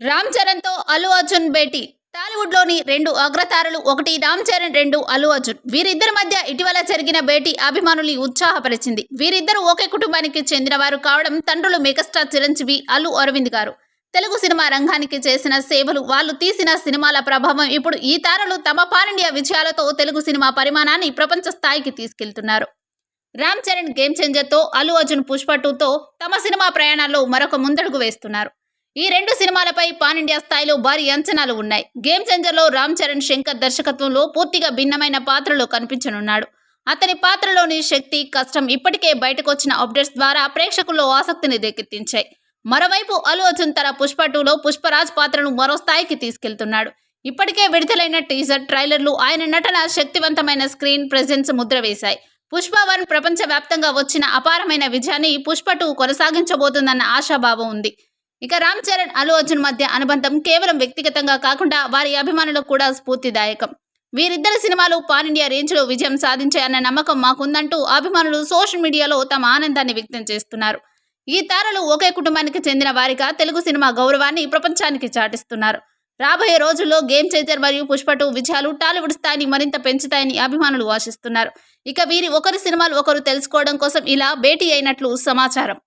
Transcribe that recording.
రామ్ చరణ్తో అల్లు అర్జున్ భేటీ. టాలీవుడ్లోని రెండు అగ్రతారలు ఒకటి రామ్ చరణ్ రెండు అల్లు అర్జున్. వీరిద్దరి మధ్య ఇటీవల జరిగిన భేటీ అభిమానుల్ని ఉత్సాహపరిచింది. వీరిద్దరూ ఒకే కుటుంబానికి చెందిన వారు కావడం తండ్రులు మెగాస్టార్ చిరంజీవి అల్లు అరవింద్ గారు. తెలుగు సినిమా రంగానికి చేసిన సేవలు వాళ్ళు తీసిన సినిమాల ప్రభావం ఇప్పుడు ఈ తారలు తమ పానిండియా విజయాలతో తెలుగు సినిమా పరిమాణాన్ని ప్రపంచ స్థాయికి తీసుకెళ్తున్నారు. రామ్ చరణ్ గేమ్ చేంజర్తో అల్లు అర్జున్ పుష్ప టూతో తమ సినిమా ప్రయాణాల్లో మరొక ముందడుగు వేస్తున్నారు. ఈ రెండు సినిమాలపై పాన్ ఇండియా స్థాయిలో భారీ అంచనాలు ఉన్నాయి. గేమ్ చేంజర్లో రామ్ చరణ్ శంకర్ దర్శకత్వంలో పూర్తిగా భిన్నమైన పాత్రలో కనిపించనున్నాడు. అతని పాత్రలోని శక్తి కష్టం ఇప్పటికే బయటకొచ్చిన అప్డేట్స్ ద్వారా ప్రేక్షకుల్లో ఆసక్తిని రేకెత్తించాయి. మరోవైపు అల్లు అర్జున్ తన పుష్ప టూలో పుష్పరాజ్ పాత్రను మరో స్థాయికి తీసుకెళ్తున్నాడు. ఇప్పటికే విడుదలైన టీజర్ ట్రైలర్లు ఆయన నటన శక్తివంతమైన screen presence Mudra వేశాయి. Pushpa one ప్రపంచవ్యాప్తంగా వచ్చిన అపారమైన విజయాన్ని పుష్ప టూ కొనసాగించబోతుందన్న ఆశాభావం ఉంది. ఇక రామ్ చరణ్ అల్లు అర్జున్ మధ్య అనుబంధం కేవలం వ్యక్తిగతంగా కాకుండా వారి అభిమానులకు కూడా స్ఫూర్తిదాయకం. వీరిద్దరి సినిమాలు పాన్ ఇండియా రేంజ్లో విజయం సాధించాయన్న నమ్మకం మాకుందంటూ అభిమానులు సోషల్ మీడియాలో తమ ఆనందాన్ని వ్యక్తం చేస్తున్నారు. ఈ తారలు ఒకే కుటుంబానికి చెందిన వారిగా తెలుగు సినిమా గౌరవాన్ని ప్రపంచానికి చాటిస్తున్నారు. రాబోయే రోజుల్లో గేమ్ చేంజర్ మరియు పుష్పటు విజయాలు టాలీవుడ్ స్థాయిని మరింత పెంచుతాయని అభిమానులు ఆశిస్తున్నారు. ఇక వీరి ఒకరి సినిమాలు ఒకరు తెలుసుకోవడం కోసం ఇలా భేటీ అయినట్లు సమాచారం.